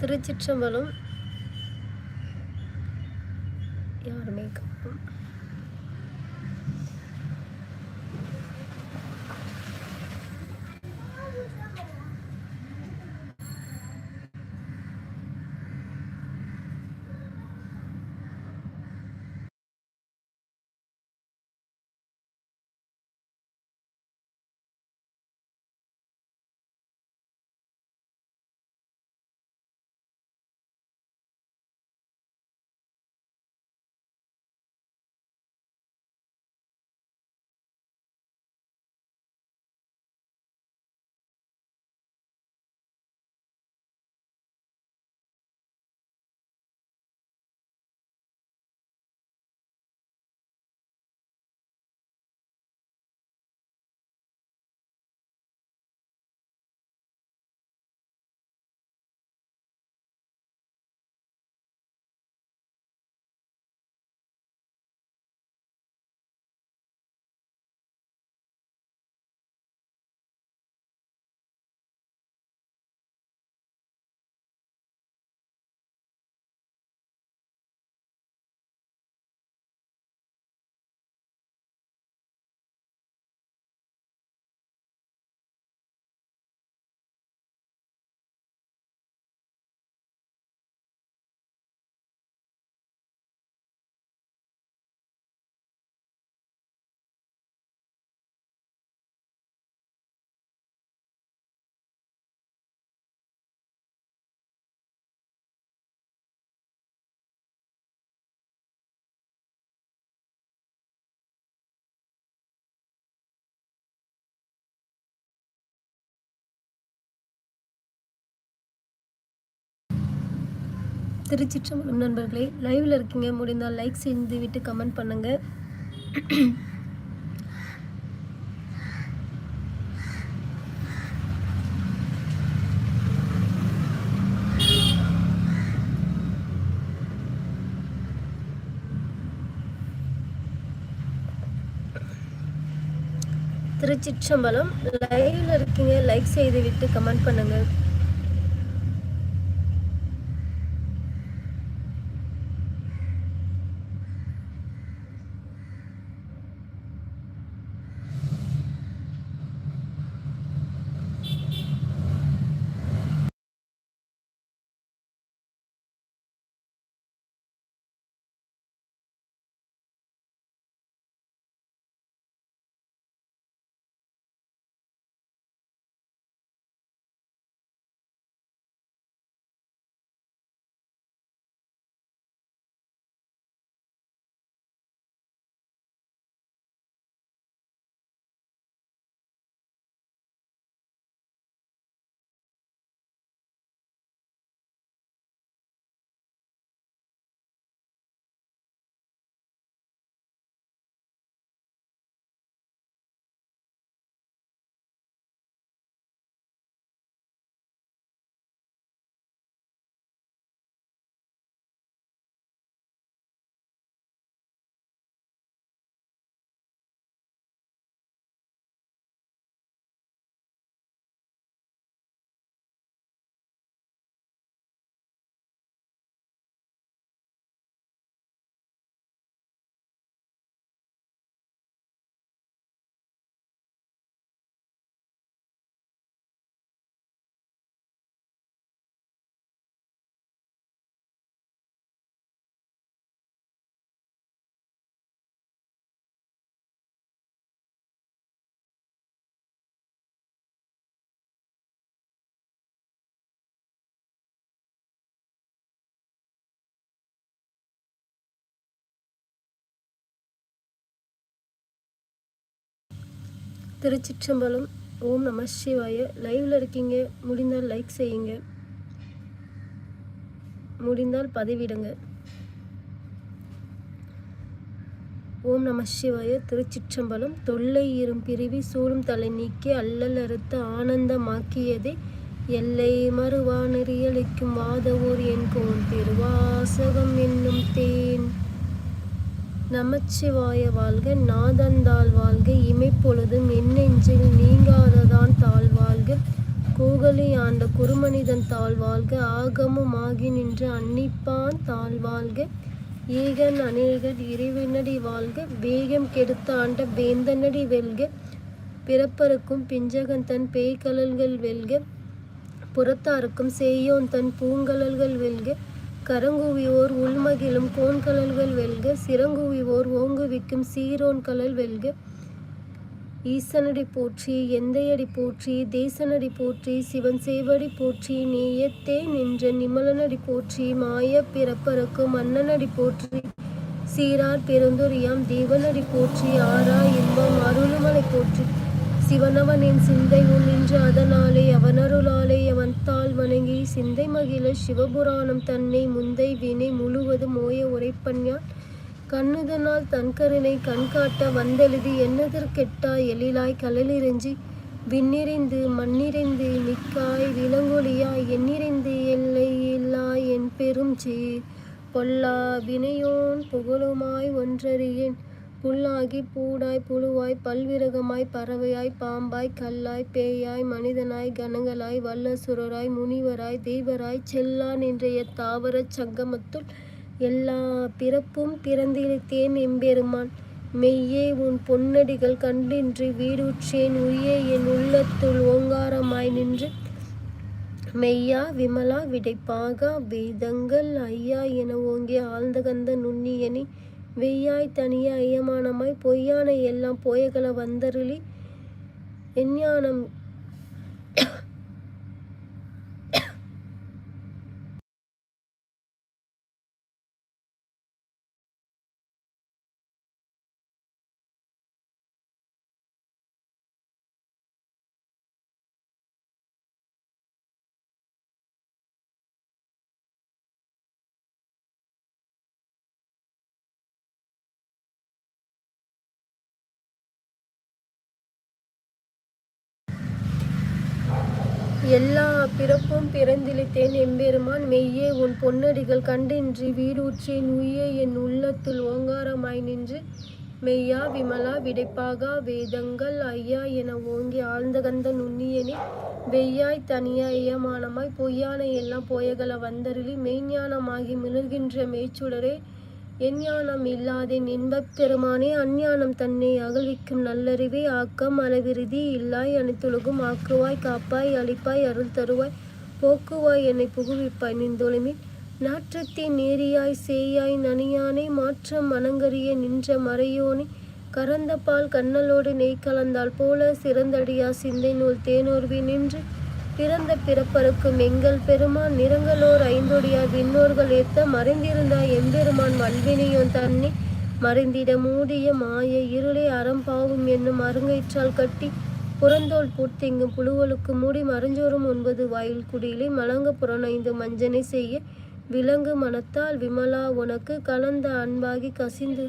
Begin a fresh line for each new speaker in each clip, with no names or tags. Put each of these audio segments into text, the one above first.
திருச்சிற்றம்பலம். யாருமே காணும் திருச்சிற்றம்பலம் நண்பர்களே லைவில் இருக்கீங்க. முடிந்தால் லைக் செய்து விட்டு கமெண்ட் பண்ணுங்கள் திருச்சிற்றம்பலம் லைவில் இருக்கீங்க. லைக் செய்து விட்டு கமெண்ட் பண்ணுங்கள் திருச்சிற்றம்பலம். ஓம் நம சிவாய. லைவில் இருக்கீங்க. முடிந்தால் லைக் செய்யுங்க. முடிந்தால் பதிவிடுங்க. ஓம் நம சிவாய. திருச்சிற்றம்பலம். தொல்லை இரும் பிரிவி சூழும் தலை நீக்கி அல்லல் அறுத்து ஆனந்தமாக்கியதே. எல்லை மறுவா நெறியளிக்கும் வாதவூர் என் கோன் திருவாசகம் என்னும் தேன். நமச்சிவாய வாழ்க நாதந்தாள் வாழ்க இமைப்பொழுதும் என்னெஞ்சில் நீங்காததான் தாழ் வாழ்க. கூகலி ஆண்ட குருமனிதன் தாழ் வாழ்க ஆகமும் ஆகி நின்ற அன்னிப்பான் தாழ்வாழ்க ஈகன் அநேகன் இறைவனடி வாழ்க வேகம் கெடுத்த ஆண்ட வேந்தனடி வெல்க. பிறப்பருக்கும் பிஞ்சகன் தன் பேய்கழல்கள் வெல்க புறத்தாருக்கும் செய்யோன் தன் பூங்கழல்கள் வெல்க. கரங்குவியோர் உள்மகிழும் கோண்கழல்கள் வெல்க சிறங்குவியோர் ஓங்குவிக்கும் சீரோன் கழல் வெல்க. ஈசனடி போற்றி எந்தையடி போற்றி தேசனடி போற்றி சிவன் சேவடி போற்றி நேயத்தே நின்ற நிமலனடி போற்றி மாய பிறப்பருக்கும் மன்னனடி போற்றி. சீரார் பெருந்துரியாம் தேவனடி போற்றி ஆரா இன்பம் அருளுமலை போற்றி. சிவனவன் என் சிந்தை நின்று அதனாலே அவனருளாலே அவன்தாள் வணங்கி சிந்தை மகிழ சிவபுராணம் தன்னை முந்தை வினை முழுவதும் ஓய உரைப்பன்யான். கண்ணுதனால் தன்கருணை கண்காட்ட வந்தெழுதி என்னதற்கெட்டா எழிலாய் கலலிறைஞ்சி விண்ணிறைந்து மண்ணிறைந்து மிக்காய் விலங்கொழியாய் எண்ணிறைந்து எல்லை இல்லாய் என் பெரும் சீர் பொல்லா வினையோன் புகழுமாய் ஒன்றறியேன். புல்லாகி பூடாய் புழுவாய் பல்விரகமாய் பறவையாய் பாம்பாய் கல்லாய் பேயாய் மனிதனாய் கணங்களாய் வல்லசுரராய் முனிவராய் தெய்வராய் செல்லான் நின்றைய தாவரச் சங்கமத்துள் எல்லா பிறப்பும் பிறந்திருத்தேன் எம்பெருமான். மெய்யே உன் பொன்னடிகள் கண்டின்றி வீடுற்றேன். உயே என் உள்ளத்துள் ஓங்காரமாய் நின்று மெய்யா விமலா விடைப்பாகா வேதங்கள் ஐயா என ஓங்கிய ஆழ்ந்தகந்த நுண்ணியனி வெய்யாய் தனிய ஐயமானமாய் பொய்யான எல்லாம் போயகல வந்தருளி எஞ்ஞானம் எல்லா பிறப்பும் பிறந்திழித்தேன். எம்பெருமான் மெய்யே உன் பொன்னடிகள் கண்டின்றி வீடூற்றேன் நுய்யே என் உள்ளத்துள் ஓங்காரமாய் நின்று மெய்யா விமலா விடைப்பாகா வேதங்கள் ஐயா என ஓங்கி ஆழ்ந்தகந்த நுண்ணியனே வெய்யாய் தனியா ஐயமானமாய் பொய்யான எல்லாம் போயகல வந்தருளி மெய்ஞானமாகி மிளர்கின்ற மேய்ச்சுடரே எஞ்ஞானம் இல்லாதேன் இன்பப் பெருமானே அஞ்ஞானம் தன்னை அகழ்விக்கும் நல்லறிவே ஆக்கம் அளவிருதி இல்லாய் அனைத்துலகும் ஆக்குவாய் காப்பாய் அழிப்பாய் அருள் தருவாய் போக்குவாய் என்னை புகுவிப்பாய் நின்றொழுமின். நாற்றத்தின் நேரியாய் சேயாய் நனியானை மாற்றம் மனங்கரிய நின்ற மறையோனே கறந்த பால் கண்ணலோடு நெய் கலந்தால் போல சிறந்தடியா சிந்தை நூல் தேனோர்வி நின்று பிறந்த பிறப்பருக்கும் எங்கள் பெருமான் நிறங்களோர் ஐந்தொடியார் விண்ணோர்கள் ஏத்த மறைந்திருந்தாய் எம்பெருமான் வல்வினையும் தண்ணி மறைந்திட மூடிய மாய இருளை அறம்பாவும் என்னும் அருங்கயிற்றால் கட்டி புறந்தோல் பூர்த்திங்கும் புழுவலுக்கு மூடி மறைஞ்சோறும் ஒன்பது வாயில் குடியிலே மலங்க புறனைந்து மஞ்சனை செய்ய விலங்கு மனத்தால் விமலா உனக்கு கலந்த அன்பாகி கசிந்து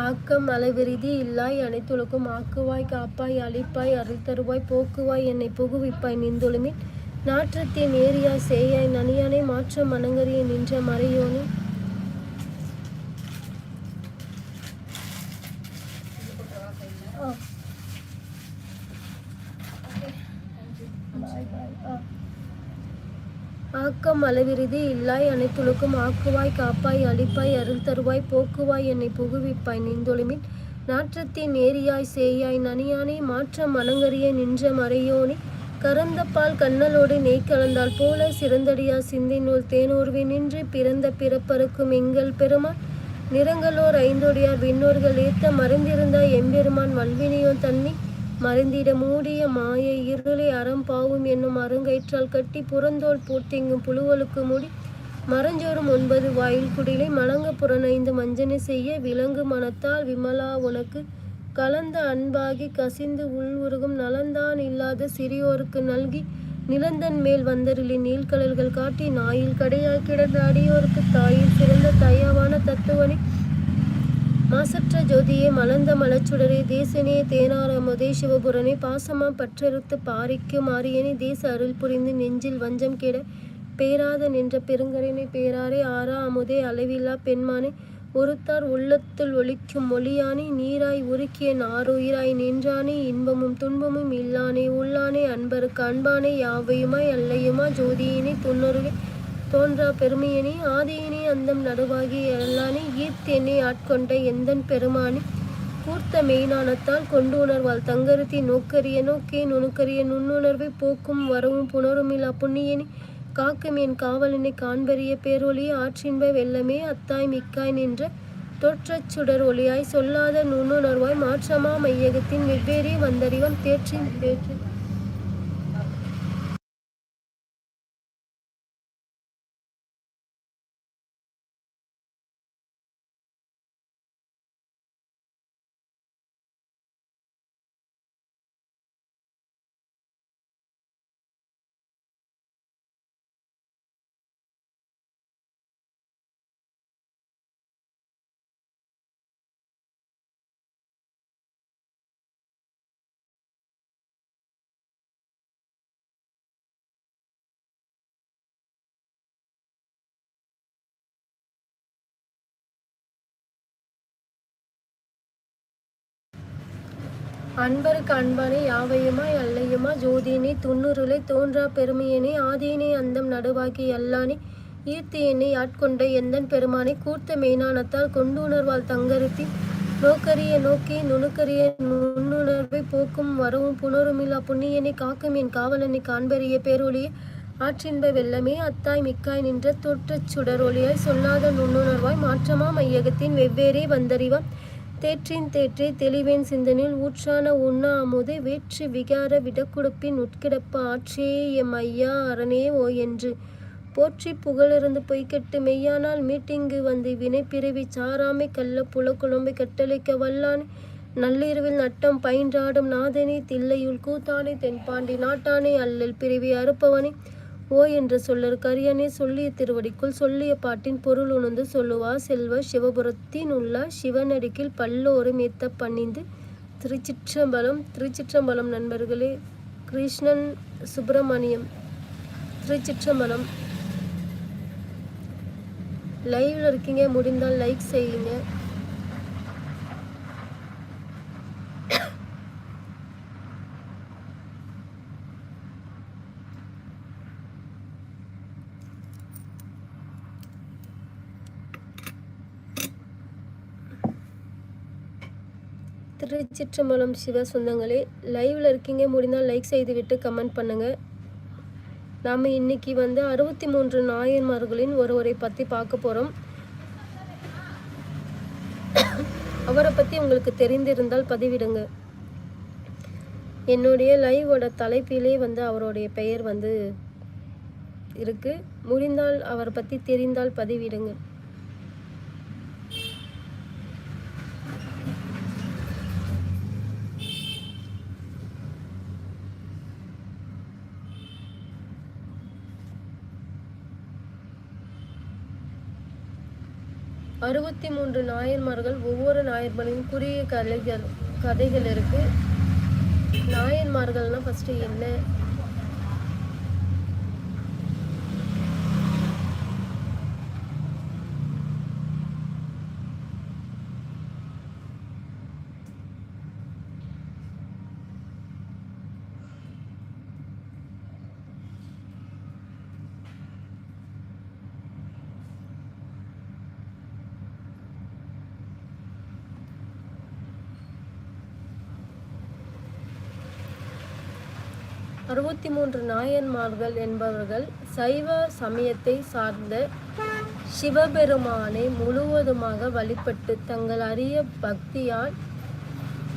ஆக்கம் அளவிருதி இல்லாய் அனைத்துலகும் ஆக்குவாய் காப்பாய் அழிப்பாய் அருள் தருவாய் போக்குவாய் என்னை புகுவிப்பாய் நின்றொழுமின். நாற்றத்தின் ஏரியா சேயாய் நனியானே மாற்றம் மனங்கரிய நின்ற மறையோனே ஆ. ஆக்கம் அளவிருதி இல்லாய் அனைத்துலுக்கும் ஆக்குவாய் காப்பாய் அழிப்பாய் அருள் தருவாய் போக்குவாய் என்னை புகுவிப்பாய். நின்றொழுமின் நாற்றத்தின் நேரியாய் சேயாய் நனியானே மாற்றம் மனங்கரிய நின்ற மறையோனே கறந்த பால் கண்ணலோடு நெய் கலந்தால் போல சிறந்தடியா சிந்தி நூல் தேனூர்வி நின்று பிறந்த பிறப்பருக்கும் எங்கள் பெருமான். நிறங்களோர் ஐந்தோடியார் விண்ணோர்கள் ஏத்த மறைந்திருந்தாய் எம்பெருமான் வல்வினியோ தண்ணி மறைந்திட மூடிய மாய இருளை அறம் பாவும் என்னும் அருங்கயிற்றால் கட்டி புறந்தோல் பூத்திங்கும் புழுவலுக்கு மூடி மறைஞ்சோறும் ஒன்பது வாயில் குடிலை மலங்க புறனைந்து மஞ்சனை செய்ய விலங்கு மனத்தால் விமலா உனக்கு கலந்த அன்பாகி கசிந்து உள்வுருகும் நலந்தான் இல்லாத சிறியோருக்கு நல்கி நிலந்தன் மேல் வந்தருளி நீள்கடல்கள் காட்டி நாயில் கடையாய் கிடந்த அடியோருக்கு தாயில் சிறந்த தயவான தத்துவனை. மாசற்ற ஜோதியே மலர்ந்த மலச்சுடரே தேசனே தேனாரமுதே சிவபுரனே பாசமா பற்றறுத்து பாரிக்கு மாறியனே தேச அருள் புரிந்து நெஞ்சில் வஞ்சம் கெட பேராத நின்ற பெருங்கரனை பேராரே ஆறா அமுதே அளவில்லா பெண்மானே ஒருத்தார் உள்ளத்துள் ஒழிக்கும் மொழியானே நீராய் உருக்கிய நாருயிராய் நின்றானே இன்பமும் துன்பமும் இல்லானே உள்ளானே அன்பருக்கு அன்பானே யாவையுமாய் அல்லையுமா ஜோதியினை துன்னருளே தோன்றா பெருமையனே ஆதியினே அந்தம் நடுவாகி எல்லானே ஈர்த்தென்னே ஆட்கொண்ட எந்தன் பெருமானே கூர்த்த மெய்ஞானத்தால் கொண்டு உணர்வாள் தங்கருத்தி நோக்கரிய நோக்கே நுணுக்கரிய நுண்ணுணர்வை போக்கும் வரவும் புணருமில்லா புண்ணியனே காக்கும் என் காவலனை காண்பறிய பேரொளி ஆற்றின்ப வெள்ளமே அத்தாய் மிக்காய் நின்ற தோற்றச் சுடர் ஒளியாய் சொல்லாத நுண்ணுணர்வாய் மாற்றமா மையகத்தின் வெவ்வேறே வந்தறிவன் தேற்றின் தேற்றின் அன்பருக்கு அன்பானே யாவையுமாய் அல்லையுமா ஜோதியனே துண்ணுருளை தோன்றா பெருமையினை ஆதீனி அந்தம் நடுவாக்கி எல்லானே ஈர்த்தி என்னை ஆட்கொண்ட எந்தன் பெருமானை கூர்த்த மெய்ஞானத்தால் கொண்டுணர்வால் தங்கருத்தி நோக்கரிய நோக்கி நுணுக்கரிய நுண்ணுணர்வை போக்கும் வரவும் புணருமில்லா புண்ணியனை காக்கும் என் காவலனை காண்பறிய பேரொழிய ஆற்றின்ப வெள்ளமே அத்தாய் மிக்காய் நின்ற தோற்றச் சுடர் ஒளியாய் சொல்லாத நுண்ணுணர்வாய் மாற்றமா மையகத்தின் வெவ்வேறே வந்தறிவான் தேற்றின் தேற்றே தெளிவேன் சிந்தனில் ஊற்றான உண்ணா அமுதே வேற்று விகார விடக்குடுப்பின் உட்கிடப்ப ஆற்றே எம் ஐயா அரணே ஓ என்று. போற்றி புகழிருந்து பொய்கெட்டு மெய்யானால் மீட்டிங்கு வந்து வினை பிறவி சாராமை கள்ள புல குழம்பை கட்டளைக்க வல்லானே. நள்ளிரவில் நட்டம் பயின்றாடும் நாதனே தில்லையுள் கூத்தானே தென்பாண்டி நாட்டானே அல்லல் பிறவி அறுப்பவனே. ஓ என்ற சொல்லர். கரியனே சொல்லிய திருவடிக்குள் சொல்லிய பாட்டின் பொருள் உணர்ந்து சொல்லுவா செல்வ சிவபுரத்தின் உள்ள சிவனடிக்கில் பல்லோரும் ஏத்த பணிந்து திருச்சிற்றம்பலம் திருச்சிற்றம்பலம் நண்பர்களே கிருஷ்ணன் சுப்பிரமணியம் திருச்சிற்றம்பலம். லைவ்ல இருக்கீங்க முடிந்தால் லைக் செய்யுங்க. திருச்சிற்றம்பலம் சிவ சொந்தங்களே லைவில் இருக்கீங்க முடிந்தால் லைக் செய்துவிட்டு கமெண்ட் பண்ணுங்கள் நாம் இன்னைக்கு வந்து அறுபத்தி மூன்று நாயன்மார்களின் ஒருவரை பற்றி பார்க்க போகிறோம் அவரை பற்றி உங்களுக்கு தெரிந்திருந்தால் பதிவிடுங்க. என்னுடைய லைவோட தலைப்பிலே வந்து அவருடைய பெயர் வந்து இருக்கு. முடிந்தால் அவரை பற்றி தெரிந்தால் பதிவிடுங்க. அறுபத்தி மூன்று நாயன்மார்கள் ஒவ்வொரு நாயன்மாரின் குறுகிய கதைகள் கதைகள் இருக்கு நாயன்மார்கள்னா ஃபஸ்ட்டு என்ன? இருபத்தி மூன்று நாயன்மார்கள் என்பவர்கள் சைவ சமயத்தை சார்ந்த சிவபெருமானை முழுவதுமாக வழிபட்டு தங்கள் அரிய பக்தியால்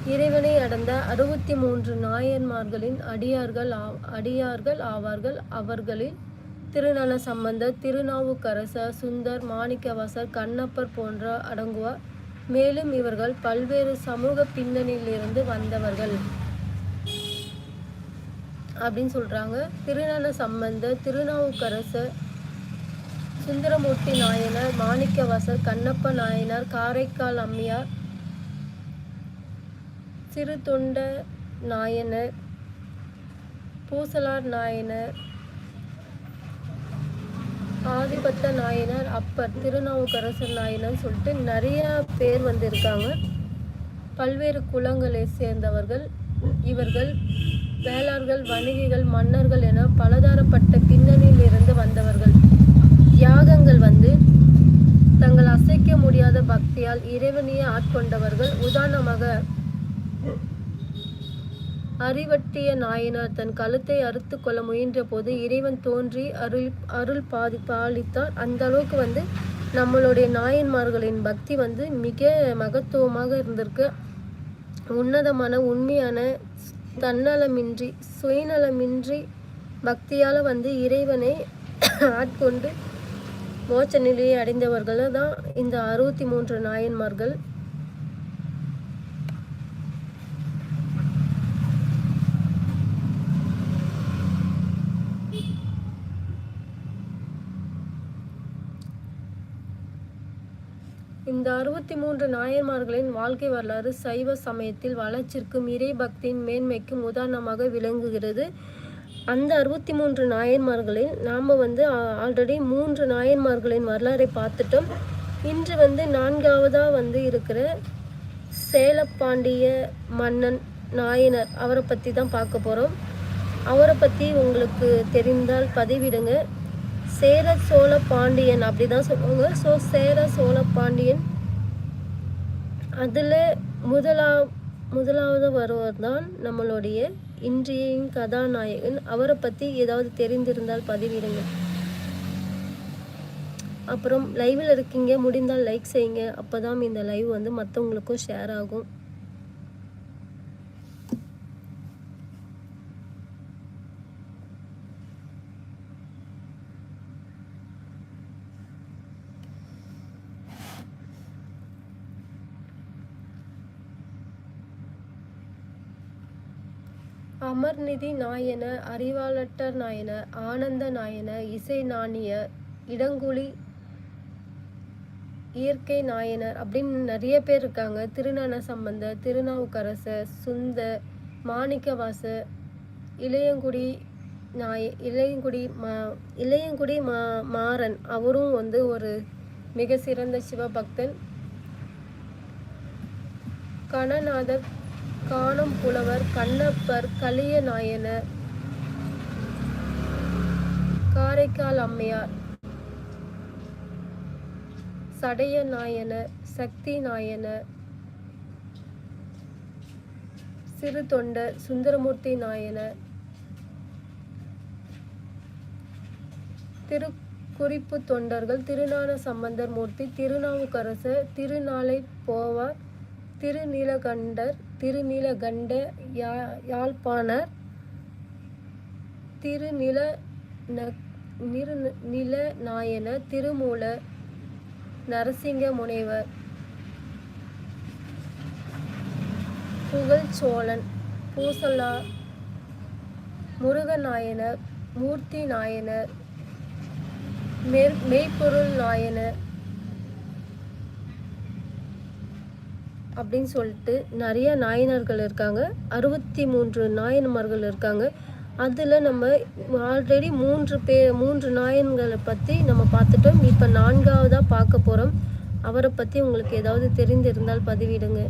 இறைவனை அடைந்த அறுபத்தி மூன்று நாயன்மார்களின் அடியார்கள் ஆ- அடியார்கள் ஆவார்கள். அவர்களில் திருநல சம்பந்தர் திருநாவுக்கரசர் சுந்தர் மாணிக்கவாசர் கண்ணப்பர் போன்ற அடங்குவார். மேலும் இவர்கள் பல்வேறு சமூக பின்னணியிலிருந்து வந்தவர்கள். அப்படின்னு சொல்கிறாங்க திருநல சம்பந்தர் திருநாவுக்கரசர் சுந்தரமூர்த்தி நாயனார் மாணிக்கவாசர் கண்ணப்ப நாயனார் காரைக்கால் அம்மையார் சிறுதொண்ட நாயனர் பூசலார் நாயனர் ஆதிபத்த நாயனார் அப்பர் திருநாவுக்கரசர் நாயனர் சொல்லிட்டு நிறைய பேர் வந்திருக்காங்க. பல்வேறு குலங்களை சேர்ந்தவர்கள் இவர்கள் வேளார்கள் வணிகிகள் மன்னர்கள் என பலதாரப்பட்ட பின்னணியில் இருந்து வந்தவர்கள். தியாகங்கள் வந்து தங்கள் அசைக்க முடியாத பக்தியால் இறைவனையே ஆட்கொண்டவர்கள். உதாரணமாக அறிவட்டிய நாயனார் தன் கழுத்தை அறுத்து கொள்ள முயன்ற போது இறைவன் தோன்றி அருள் அருள் பாதி பாலித்தார் அந்த அளவுக்கு வந்து நம்மளுடைய நாயன்மார்களின் பக்தி வந்து மிக மகத்துவமாக இருந்திருக்கு. உன்னதமான உண்மையான தன்னலமின்றி சுயநலமின்றி பக்தியால் வந்து இறைவனை ஆட்கொண்டு மோட்ச நிலையை அடைந்தவர்கள் தான் இந்த அறுபத்தி மூன்று நாயன்மார்கள். இந்த அறுபத்தி மூன்று நாயன்மார்களின் வாழ்க்கை வரலாறு சைவ சமயத்தில் வளர்ச்சிக்கும் இறை பக்தியின் மேன்மைக்கும் உதாரணமாக விளங்குகிறது. அந்த அறுபத்தி மூன்று நாயன்மார்களில் நாம் வந்து ஆல்ரெடி மூன்று நாயன்மார்களின் வரலாறை பார்த்துட்டோம். இன்று வந்து நான்காவதாக வந்து இருக்கிற சேலப்பாண்டிய மன்னன் நாயனர் அவரை பற்றி தான் பார்க்க போகிறோம் அவரை பற்றி உங்களுக்கு தெரிந்தால் பதிவிடுங்க. சேர சோழ பாண்டியன் அப்படி தான் சொல்லுவாங்க. ஸோ சேர சோழ பாண்டியன் அதில் முதலா முதலாவது வருவர் தான் நம்மளுடைய இன்றைய கதாநாயகன். அவரை பற்றி ஏதாவது தெரிந்திருந்தால் பதிவிடுங்க. அப்புறம் லைவில் இருக்கீங்க முடிந்தால் லைக் செய்யுங்க. அப்போ தான் இந்த லைவ் வந்து மற்றவங்களுக்கும் ஷேர் ஆகும். அமர்நிதி நாயன அறிவாளட்டர் நாயன ஆனந்த நாயன இசை நாணிய இடங்குழி இயற்கை நாயனர் அப்படின்னு நிறைய பேர் இருக்காங்க. திருஞான சம்பந்த திருநாவுக்கரசர் சுந்தர் மாணிக்கவாசர் இளையங்குடி நாய இளையங்குடி மா இளையங்குடி மா மாறன். அவரும் வந்து ஒரு மிக சிறந்த சிவபக்தன். கணநாதர் காணும் புலவர் கண்ணப்பர் கலிய நாயனர் காரைக்கால் அம்மையார். சடைய நாயனர் சக்தி நாயனர் சிறு தொண்டர் சுந்தரமூர்த்தி நாயனர் திரு குறிப்பு தொண்டர்கள் திருஞான சம்பந்தர் மூர்த்தி திருநாவுக்கரசர் திருநாளை போவார் திருநீலகண்டர் திருநீலகண்ட யா யாழ்ப்பாணர் திருநில ந- நிரு நில நாயன திருமூல நரசிங்க முனைவர் புகழ்ச்சோழன் பூசலா முருகநாயனர் மூர்த்தி நாயனர் மெய் மெய்ப்பொருள் நாயனர் அப்படின்னு சொல்லிட்டு நிறைய நாயனர்கள் இருக்காங்க. அறுபத்தி மூன்று நாயன்மார்கள் இருக்காங்க. அதில் நம்ம ஆல்ரெடி மூன்று பே மூன்று நாயன்களை பற்றி நம்ம பார்த்துட்டோம். இப்போ நான்காவதாக பார்க்க போகிறோம் அவரை பற்றி உங்களுக்கு ஏதாவது தெரிந்திருந்தால் பதிவிடுங்க.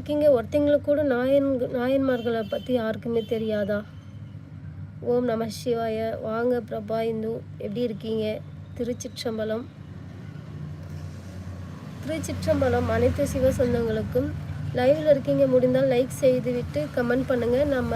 இருக்கீங்க. ஒருத்தங்களுக்கு கூட நாயன் நாயன்மார்களை பற்றி யாருக்குமே தெரியாதா? ஓம் நம சிவாய. வாங்க பிரபா இந்து எப்படி இருக்கீங்க? திருச்சிற்றம்பலம். திருச்சிற்றம்பலம் அனைத்து சிவ சொந்தங்களுக்கும் லைவில் இருக்கீங்க. முடிந்தால் லைக் செய்துவிட்டு கமெண்ட் பண்ணுங்கள் நம்ம